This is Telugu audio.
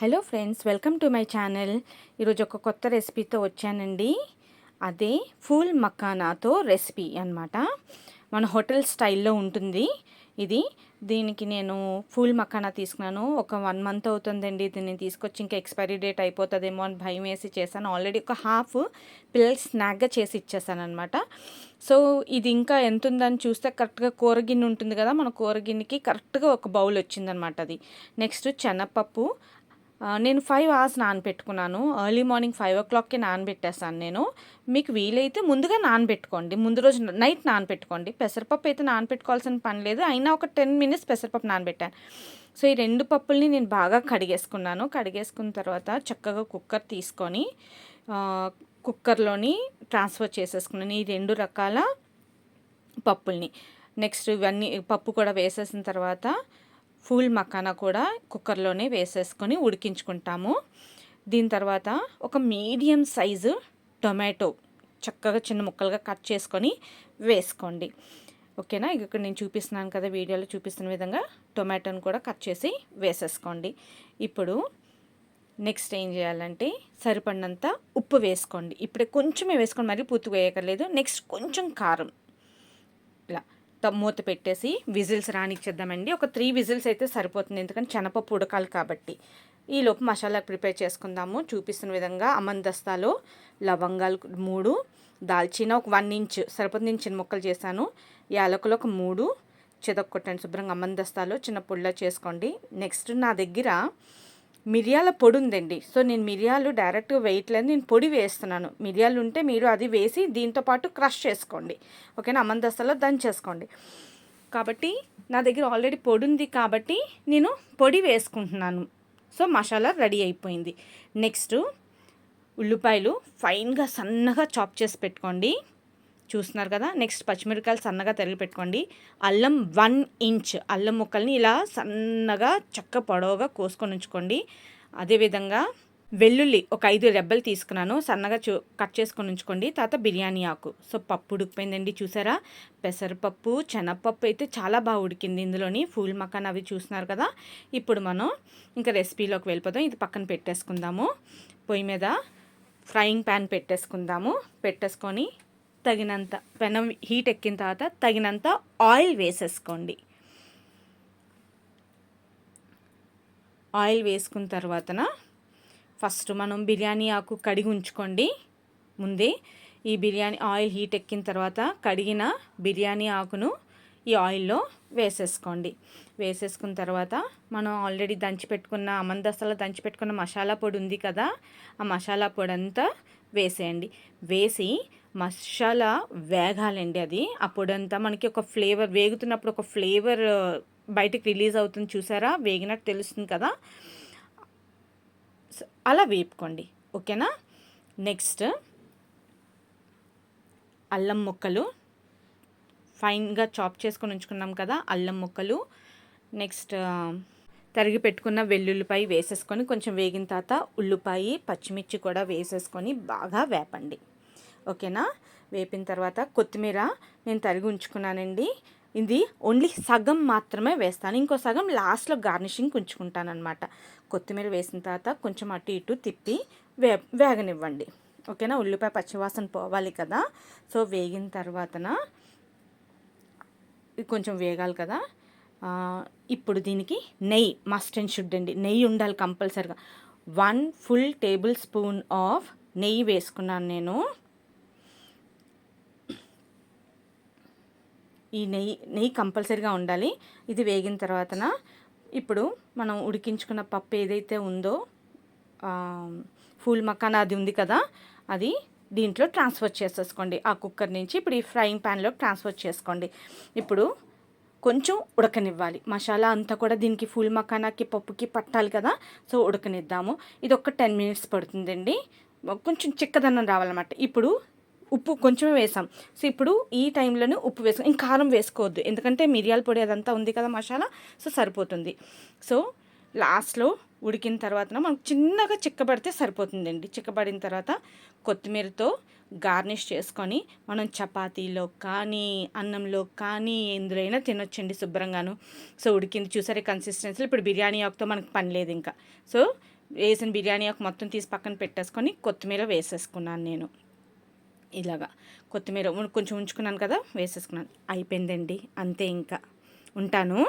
Hello friends welcome to my channel. ఈరోజు ఒక కొత్త రెసిపీతో వచ్చానండి. అదే ఫూల్ మకానాతో రెసిపీ అన్నమాట. మన హోటల్ స్టైల్లో ఉంటుంది ఇది. దీనికి నేను ఫుల్ మకానా తీసుకున్నాను. ఒక వన్ మంత్ అవుతుందండి దీన్ని తీసుకొచ్చి ఇంకా ఎక్స్పైరీ డేట్ అయిపోతుందేమో అని భయం వేసి చేశాను. ఆల్రెడీ ఒక హాఫ్ పిల్లలు స్నాక్గా చేసి ఇచ్చేసాను అనమాట సో ఇది ఇంకా ఎంత ఉందని చూస్తే కరెక్ట్గా కూరగిన్నె ఉంటుంది కదా మన కూరగిన్నెకి కరెక్ట్గా ఒక బౌల్ వచ్చిందనమాట అది. నెక్స్ట్ శనగపప్పు నేను ఫైవ్ అవర్స్ నానబెట్టుకున్నాను. ఎర్లీ మార్నింగ్ ఫైవ్ ఓ క్లాక్కి నానబెట్టేస్తాను నేను. మీకు వీలైతే ముందుగా నానబెట్టుకోండి. ముందు రోజు నైట్ నానబెట్టుకోండి. పెసరపప్పు అయితే నానబెట్టుకోవాల్సిన పని లేదు. అయినా ఒక టెన్ మినిట్స్ పెసరపప్పు నానబెట్టాను. సో ఈ రెండు పప్పుల్ని నేను బాగా కడిగేసుకున్నాను. కడిగేసుకున్న తర్వాత చక్కగా కుక్కర్ తీసుకొని కుక్కర్లోని ట్రాన్స్ఫర్ చేసేసుకున్నాను. ఈ రెండు రకాల పప్పుల్ని. నెక్స్ట్ ఇవన్నీ పప్పు కూడా వేసేసిన తర్వాత ఫుల్ మకానా కూడా కుక్కర్లోనే వేసేసుకొని ఉడికించుకుంటాము. దీని తర్వాత ఒక మీడియం సైజు టొమాటో చక్కగా చిన్న ముక్కలుగా కట్ చేసుకొని వేసుకోండి. ఓకేనా? ఇక్కడ నేను చూపిస్తున్నాను కదా వీడియోలో చూపిస్తున్న విధంగా టొమాటోని కూడా కట్ చేసి వేసేసుకోండి. ఇప్పుడు నెక్స్ట్ ఏం చేయాలంటే సరిపడినంత ఉప్పు వేసుకోండి. ఇప్పుడే కొంచెమే వేసుకోండి మరి పూర్తి వేయక్కర్లేదు. నెక్స్ట్ కొంచెం కారం. ఇలా. మూత పెట్టేసి విజిల్స్ రానిచ్చేద్దామండి. ఒక త్రీ విజిల్స్ అయితే సరిపోతుంది. ఎందుకంటే శనపప్పు ఉడకాలి కాబట్టి. ఈలోపు మసాలా ప్రిపేర్ చేసుకుందాము. చూపిస్తున్న విధంగా అమందస్తాలో లవంగాలు మూడు దాల్చిన ఒక వన్ ఇంచ్ సరిపోతుంది నేను చిన్న ముక్కలు చేశాను. యాలకులు ఒక మూడు చెదక్కొట్టండి శుభ్రంగా అమందస్తాలో చిన్న పుల్ల చేసుకోండి. నెక్స్ట్ నా దగ్గర మిరియాల పొడి ఉందండి సో నేను మిరియాలు డైరెక్ట్గా వేయట్లేదు నేను పొడి వేస్తున్నాను. మిరియాలు ఉంటే మీరు అది వేసి దీంతో పాటు క్రష్ చేసుకోండి. ఓకేనా? అమందస్తలో దంచేసుకోండి కాబట్టి నా దగ్గర ఆల్రెడీ పొడి ఉంది కాబట్టి నేను పొడి వేసుకుంటున్నాను. సో మసాలా రెడీ అయిపోయింది. నెక్స్ట్ ఉల్లిపాయలు ఫైన్గా సన్నగా చాప్ చేసి పెట్టుకోండి. చూస్తున్నారు కదా. నెక్స్ట్ పచ్చిమిరపకాయలు సన్నగా తరిగి పెట్టుకోండి అల్లం వన్ ఇంచ్ అల్లం ముక్కల్ని ఇలా సన్నగా చక్క పొడవుగా కోసుకొని ఉంచుకోండి. అదేవిధంగా వెల్లుల్లి ఒక ఐదు రెబ్బలు తీసుకున్నాను. సన్నగా చూ కట్ చేసుకొని ఉంచుకోండి. తర్వాత బిర్యానీ ఆకు. సో పప్పు ఉడికిపోయిందండి చూసారా? పెసరపప్పు శనగపప్పు అయితే చాలా బాగా ఉడికింది ఇందులోని. ఫూల్ మకాన్ అవి చూస్తున్నారు కదా. ఇప్పుడు మనం ఇంకా రెసిపీలోకి వెళ్ళిపోదాం. ఇది పక్కన పెట్టేసుకుందాము. పొయ్యి మీద ఫ్రైయింగ్ ప్యాన్ పెట్టేసుకుందాము. పెట్టేసుకొని తగినంత పెనం హీట్ ఎక్కిన తర్వాత తగినంత ఆయిల్ వేసేసుకోండి. ఆయిల్ వేసుకున్న తర్వాతన ఫస్ట్ మనం బిర్యానీ ఆకు కడిగి ఉంచుకోండి. ముందే ఈ బిర్యానీ ఆయిల్ హీట్ ఎక్కిన తర్వాత కడిగిన బిర్యానీ ఆకును ఈ ఆయిల్లో వేసేసుకోండి. వేసేసుకున్న తర్వాత మనం ఆల్రెడీ దంచి పెట్టుకున్న అమందస్తలో దంచి పెట్టుకున్న మసాలా పొడి ఉంది కదా ఆ మసాలా పొడి అంతా వేసేయండి. వేసి మసాలా వేగాలండి అది. అప్పుడంతా మనకి ఒక ఫ్లేవర్ వేగుతున్నప్పుడు ఒక ఫ్లేవర్ బయటకు రిలీజ్ అవుతుంది చూసారా? వేగినట్టు తెలుస్తుంది కదా? అలా వేపుకోండి. ఓకేనా? నెక్స్ట్ అల్లం ముక్కలు. ఫైన్గా చాప్ చేసుకొని ఉంచుకున్నాం కదా అల్లం ముక్కలు. నెక్స్ట్ తరిగి పెట్టుకున్న వెల్లుల్లిపాయ వేసేసుకొని కొంచెం వేగిన తర్వాత ఉల్లిపాయ పచ్చిమిర్చి కూడా వేసేసుకొని బాగా వేపండి. ఓకేనా? వేపిన తర్వాత కొత్తిమీర నేను తరిగి ఉంచుకున్నానండి. ఇది ఓన్లీ సగం మాత్రమే వేస్తాను. ఇంకో సగం లాస్ట్లో గార్నిషింగ్ ఉంచుకుంటాను అనమాట కొత్తిమీర వేసిన తర్వాత కొంచెం అటు ఇటు తిప్పి వే వేగనివ్వండి. ఓకేనా? ఉల్లిపాయ పచ్చివాసన పోవాలి కదా. సో వేగిన తర్వాతన ఇది కొంచెం వేగాలి కదా. ఇప్పుడు దీనికి నెయ్యి మస్ట్ అండ్ షుడ్ అండి. నెయ్యి ఉండాలి కంపల్సరిగా. One full tablespoon of నెయ్యి వేసుకున్నాను నేను. ఈ నెయ్యి నెయ్యి కంపల్సరీగా ఉండాలి. ఇది వేగిన తర్వాతన ఇప్పుడు మనం ఉడికించుకున్న పప్పు ఏదైతే ఉందో ఫూల్ మకానా అది ఉంది కదా అది దీంట్లో ట్రాన్స్ఫర్ చేసేసుకోండి. ఆ కుక్కర్ నుంచి ఇప్పుడు ఈ ఫ్రైయింగ్ ప్యాన్లో ట్రాన్స్ఫర్ చేసుకోండి. ఇప్పుడు కొంచెం ఉడకనివ్వాలి. మసాలా అంతా కూడా దీనికి ఫుల్ మకానాకి పప్పుకి పట్టాలి కదా సో ఉడకనిద్దాము. ఇది ఒక టెన్ మినిట్స్ పడుతుందండి. కొంచెం చిక్కదనం రావాలన్నమాట. ఇప్పుడు ఉప్పు కొంచెం వేసాం. సో ఇప్పుడు ఈ టైంలోనే ఉప్పు వేసాం ఇంకా కారం వేసుకోవద్దు. ఎందుకంటే మిరియాల పొడి అదంతా ఉంది కదా మసాలా సో సరిపోతుంది. సో లాస్ట్లో ఉడికిన తర్వాత మనకు చిన్నగా చిక్కబడితే సరిపోతుందండి. చిక్కబడిన తర్వాత కొత్తిమీరతో గార్నిష్ చేసుకొని మనం చపాతీలో కానీ అన్నంలో కానీ ఎందులోనైనా తినొచ్చండి శుభ్రంగాను. సో ఉడికింది చూసారే కన్సిస్టెన్సీలో ఇప్పుడు బిర్యానీ ఆకుతో మనకు పని లేదు ఇంకా. సో వేసిన బిర్యానీ ఆకు మొత్తం తీసి పక్కన పెట్టేసుకొని కొత్తిమీర వేసేసుకున్నాను నేను. ఇలాగా. కొత్తిమీర కొంచెం ఉంచుకున్నాను కదా వేసేసుకున్నాను. అయిపోయిందండి. అంతే ఇంకా. ఉంటాను.